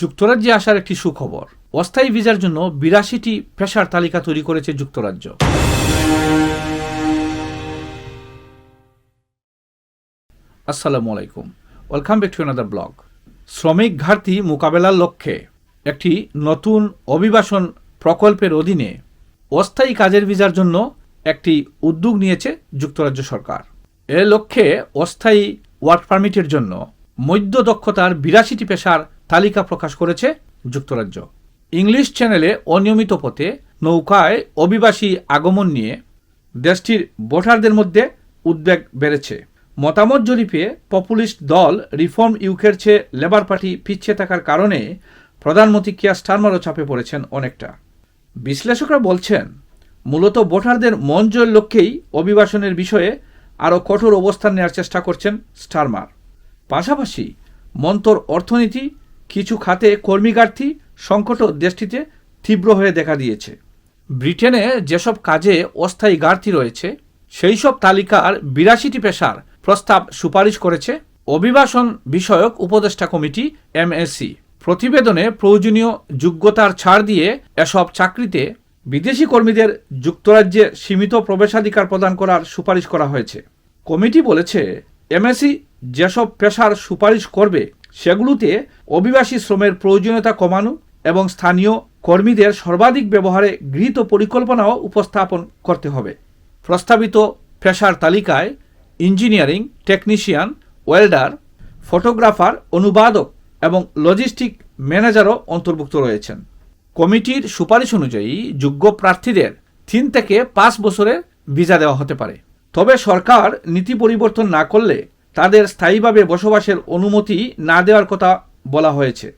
যুক্তরাজ্যে আসার একটি সুখবর। অস্থায়ী ভিসার জন্য বিরাশিটি পেশার তালিকা তৈরি করেছে যুক্তরাজ্য। আসসালামু আলাইকুম। Welcome back to another vlog. শ্রমিক ঘাটতি মোকাবেলার লক্ষ্যে একটি নতুন অভিবাসন প্রকল্পের অধীনে অস্থায়ী কাজের ভিসার জন্য একটি উদ্যোগ নিয়েছে যুক্তরাজ্য সরকার। এ লক্ষ্যে অস্থায়ী ওয়ার্ক পারমিটের জন্য মধ্য দক্ষতার বিরাশিটি পেশার তালিকা প্রকাশ করেছে যুক্তরাজ্য। ইংলিশ চ্যানেলে অনিয়মিত পথে নৌকায় অভিবাসী আগমন নিয়ে দেশটির ভোটারদের মধ্যে উদ্বেগ বেড়েছে। মতামত জরিপে পপুলিস্ট দল রিফর্ম ইউকের চেয়ে লেবার পার্টি পিছিয়ে থাকার কারণে প্রধানমন্ত্রী কিয়া স্টারমারও চাপে পড়েছেন অনেকটা। বিশ্লেষকরা বলছেন, মূলত ভোটারদের মন জয়ের লক্ষ্যেই অভিবাসনের বিষয়ে আরও কঠোর অবস্থান নেওয়ার চেষ্টা করছেন স্টারমার। পাশাপাশি মন্তর অর্থনীতি কিছু খাতে কর্মীগার্থী সংকটও দেশটিতে তীব্র হয়ে দেখা দিয়েছে। ব্রিটেনে যেসব কাজে অস্থায়ী গার্থী রয়েছে সেই সব তালিকার বিরাশিটি পেশার প্রস্তাব সুপারিশ করেছে অভিবাসন বিষয়ক উপদেষ্টা কমিটি এমএসসি। প্রতিবেদনে প্রয়োজনীয় যোগ্যতার ছাড় দিয়ে এসব চাকরিতে বিদেশি কর্মীদের যুক্তরাজ্যে সীমিত প্রবেশাধিকার প্রদান করার সুপারিশ করা হয়েছে। কমিটি বলেছে, এমএসসি যেসব পেশার সুপারিশ করবে সেগুলোতে অভিবাসী শ্রমের প্রয়োজনীয়তা কমানো এবং স্থানীয় কর্মীদের সর্বাধিক ব্যবহারে গৃহীত পরিকল্পনাও উপস্থাপন করতে হবে। প্রস্তাবিত পেশার তালিকায় ইঞ্জিনিয়ারিং, টেকনিশিয়ান, ওয়েল্ডার, ফটোগ্রাফার, অনুবাদক এবং লজিস্টিক ম্যানেজারও অন্তর্ভুক্ত রয়েছেন। কমিটির সুপারিশ অনুযায়ী যোগ্য প্রার্থীদের তিন থেকে পাঁচ বছরের ভিসা দেওয়া হতে পারে। তবে সরকার নীতি পরিবর্তন না করলে তাদের স্থায়ীভাবে বসবাসের অনুমতি না দেওয়ার কথা বলা হয়েছে।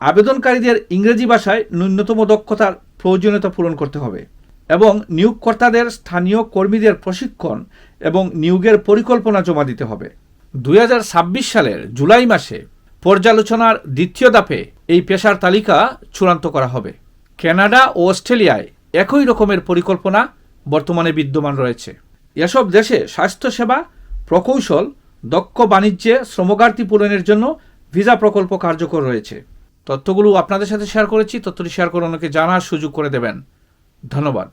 আবেদনকারীদের ইংরেজি ভাষায় ন্যূনতম দক্ষতার প্রয়োজনীয়তা পূরণ করতে হবে এবং নিয়োগকর্তাদের স্থানীয় কর্মীদের প্রশিক্ষণ এবং নিয়োগের পরিকল্পনা জমা দিতে হবে। দু হাজার ছাব্বিশ সালের জুলাই মাসে পর্যালোচনার দ্বিতীয় দাপে এই পেশার তালিকা চূড়ান্ত করা হবে। কানাডা ও অস্ট্রেলিয়ায় একই রকমের পরিকল্পনা বর্তমানে বিদ্যমান রয়েছে। এসব দেশে স্বাস্থ্যসেবা, প্রকৌশল দক্ষ বাণিজ্যে শ্রমঘাটতি পূরণের জন্য ভিসা প্রকল্প কার্যকর রয়েছে। তথ্যগুলো আপনাদের সাথে শেয়ার করেছি, তথ্যটি শেয়ার করে অন্যকে জানার সুযোগ করে দেবেন। ধন্যবাদ।